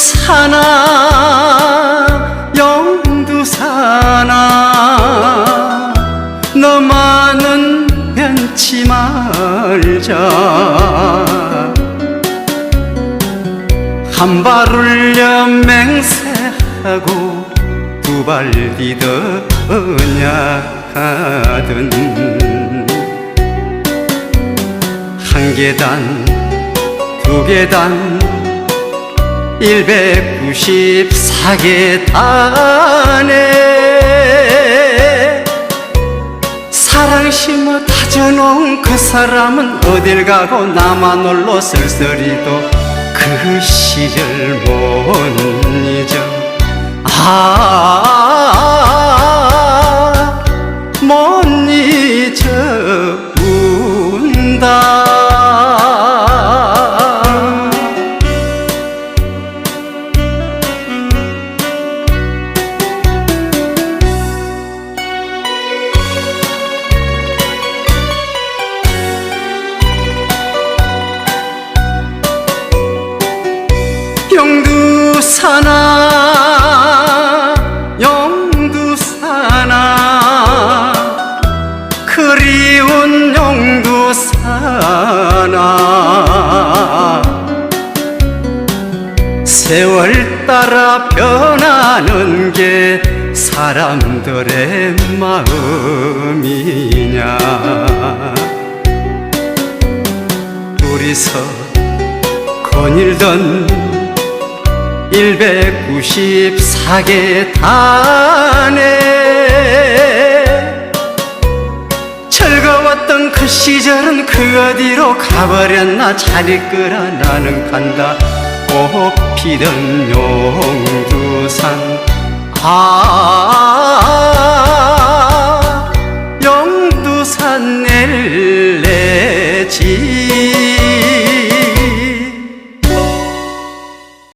영두산아 영두산아 너만은 변치 말자. 한 발 울려 맹세하고 두 발 디더냐 하든. 한 계단 두 계단 194계단에 사랑 심어 다져놓은 그 사람은 어딜 가고 나만 홀로 쓸쓸히도 그 시절 못 잊어 아 영두산아 영두산아 그리운 영두산아 세월 따라 변하는 게 사람들의 마음이냐. 둘이서 거닐던 194개 단에 즐거웠던 그 시절은 그 어디로 가버렸나? 잘 있거라 나는 간다. 꽃피던 용